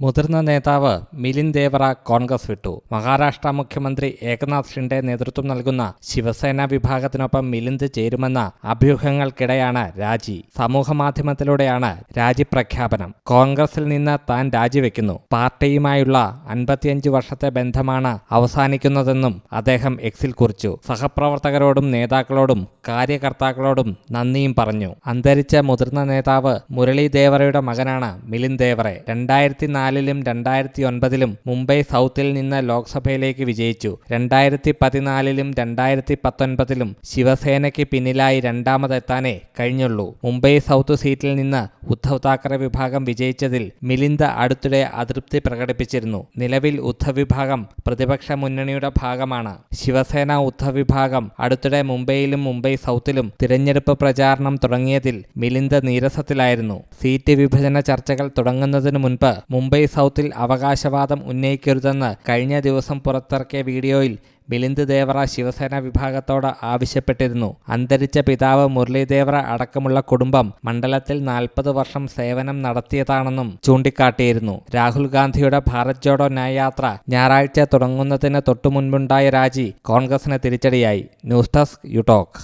മുതിർന്ന നേതാവ് മിലിൻ ദേവറ കോൺഗ്രസ് വിട്ടു. മഹാരാഷ്ട്ര മുഖ്യമന്ത്രി ഏകനാഥ് ഷിൻഡെ നേതൃത്വം നൽകുന്ന ശിവസേന വിഭാഗത്തിനൊപ്പം മിലിന്ദ് ചേരുമെന്ന അഭ്യൂഹങ്ങൾക്കിടെയാണ് രാജി. സമൂഹമാധ്യമത്തിലൂടെയാണ് രാജി പ്രഖ്യാപനം. കോൺഗ്രസിൽ നിന്ന് താൻ രാജിവെക്കുന്നു. പാർട്ടിയുമായുള്ള അൻപത്തിയഞ്ച് വർഷത്തെ ബന്ധമാണ് അവസാനിക്കുന്നതെന്നും അദ്ദേഹം എക്സിൽ കുറിച്ചു. സഹപ്രവർത്തകരോടും നേതാക്കളോടും കാര്യകർത്താക്കളോടും നന്ദിയും പറഞ്ഞു. അന്തരിച്ച മുതിർന്ന നേതാവ് മുരളി ദേവറയുടെ മകനാണ് മിലിൻ ദേവറെ. രണ്ടായിരത്തി നാലിലും രണ്ടായിരത്തി ഒൻപതിലും മുംബൈ സൗത്തിൽ നിന്ന് ലോക്സഭയിലേക്ക് വിജയിച്ചു. രണ്ടായിരത്തി പതിനാലിലും രണ്ടായിരത്തി പത്തൊൻപതിലും ശിവസേനയ്ക്ക് പിന്നിലായി രണ്ടാമതെത്താനേ കഴിഞ്ഞുള്ളൂ. മുംബൈ സൗത്ത് സീറ്റിൽ നിന്ന് ഉദ്ധവ് താക്കറെ വിഭാഗം വിജയിച്ചതിൽ മിലിന്ദ അടുത്തിടെ അതൃപ്തി പ്രകടിപ്പിച്ചിരുന്നു. നിലവിൽ ഉദ്ധവ് വിഭാഗം പ്രതിപക്ഷ മുന്നണിയുടെ ഭാഗമാണ്. ശിവസേന ഉദ്ധവ് വിഭാഗം അടുത്തിടെ മുംബൈയിലും മുംബൈ സൗത്തിലും തിരഞ്ഞെടുപ്പ് പ്രചാരണം തുടങ്ങിയതിൽ മിലിന്ദ നീരസത്തിലായിരുന്നു. സീറ്റ് വിഭജന ചർച്ചകൾ തുടങ്ങുന്നതിന് മുൻപ് മുംബൈ സൗത്തിൽ അവകാശവാദം ഉന്നയിക്കരുതെന്ന് കഴിഞ്ഞ ദിവസം പുറത്തിറക്കിയ വീഡിയോയിൽ മിലിന്ദ് ദേവറ ശിവസേന വിഭാഗത്തോട് ആവശ്യപ്പെട്ടിരുന്നു. അന്തരിച്ച പിതാവ് മുരളി ദേവറ അടക്കമുള്ള കുടുംബം മണ്ഡലത്തിൽ നാൽപ്പത് വർഷം സേവനം നടത്തിയതാണെന്നും ചൂണ്ടിക്കാട്ടിയിരുന്നു. രാഹുൽ ഗാന്ധിയുടെ ഭാരത് ജോഡോ ന്യായ യാത്ര ഞായറാഴ്ച തുടങ്ങുന്നതിന് തൊട്ടുമുൻപുണ്ടായ രാജി കോൺഗ്രസിന് തിരിച്ചടിയായി. News desk യുടോക്ക്